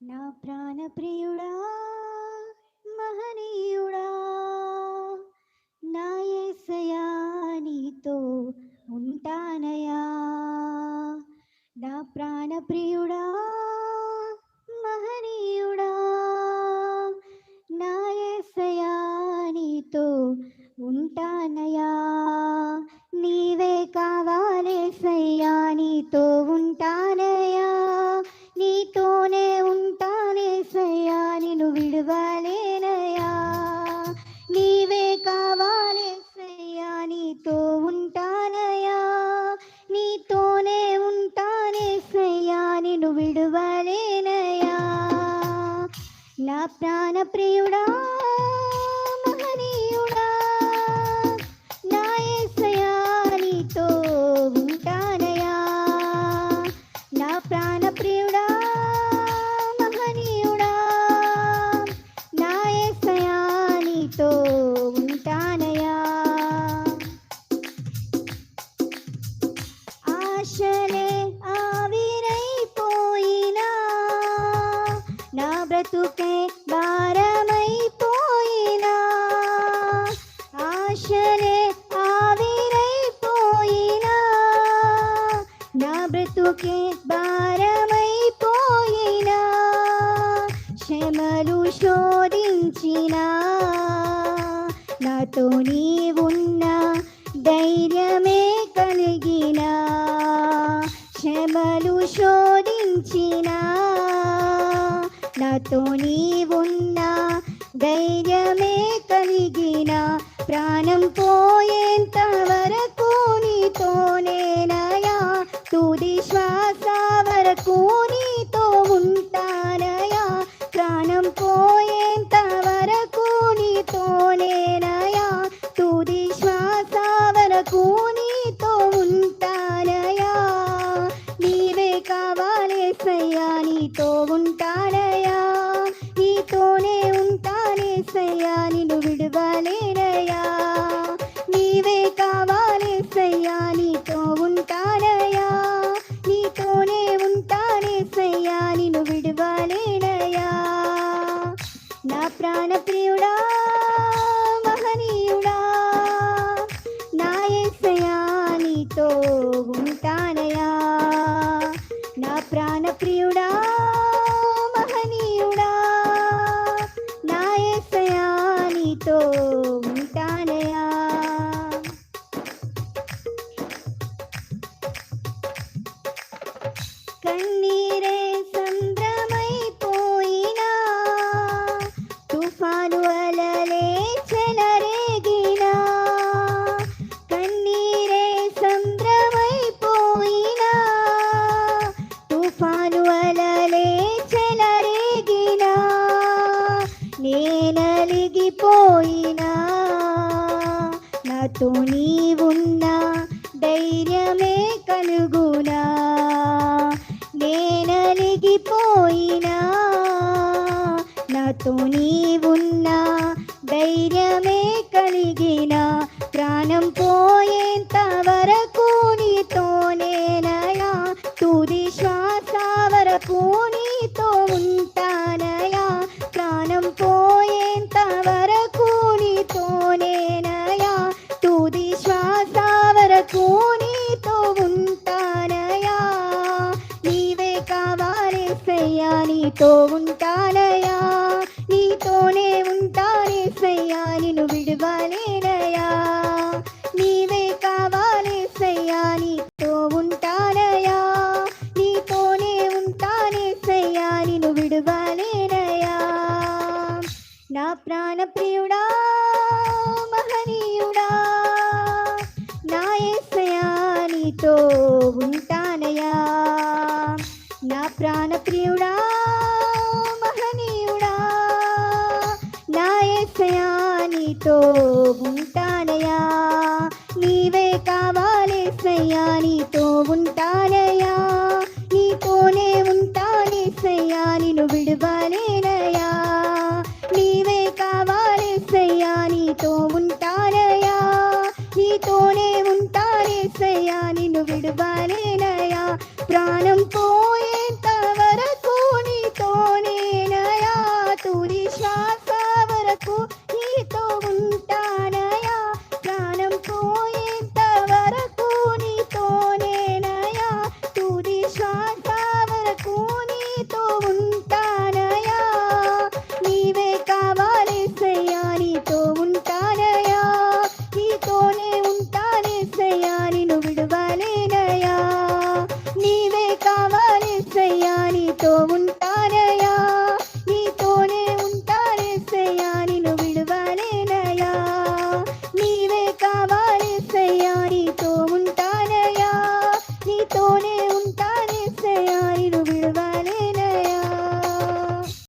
నా ప్రాణప్రియుడా మహనీయుడా నా యేసయ్యా నీతో ఉంటానయా నా ప్రాణప్రియుడా మహనీయుడా నా యేసయ్యా నీతో ఉంటానయా నిన్ను నీవే కావాలే కావాలేసయ్యా నీతో ఉంటానయా నీతోనే ఉంటానేసయ్యా నిన్ను విడువలేనయా నా ప్రాణ ప్రియుడా నీతో ఉంటానయా ఆశలే ఆవిరైపోయినా నా బ్రతుకే భారమైపోయినా. ఆశలే ఆవిరైపోయినా నా బ్రతుకే భారమైపోయినా. క్షమలు శోధించినా నాతో నీవున్న ధైర్యమే కలిగిన శ్రమలు శోధించిన. నాతో నీవున్న ధైర్యమే కలిగిన ప్రాణం పోయేంత వరకు నేను విడవలేనయ్యా. విడవలేనయా నీవే కావాలేసయ్యా నీతో అలలే చెలరేగినా నేనలిగిపోయినా నాతో నీవున్నా ధైర్యమే కలుగునా. నేనలిగిపోయినా నాతో నీవున్నా ధైర్యమే కలిగిన. ప్రాణం పోయేంత వరకు నీతోనే నీతో ఉంటానయా నీతోనే ఉంటానే సయ్యా నిన్ను విడవలేనయా నీవే కావాలేసయ్యా నీతో ఉంటానయా నీతోనే ఉంటానే సయ్యా నిన్ను విడవలేనయా నా ప్రాణ ప్రియుడా మహనీయుడా నా యేసయ్యా నీతో ఉంటానయా ಬಂದು ಬಿಡುಬಲೇನಯ ಪ್ರಾಣಂ ಪೋ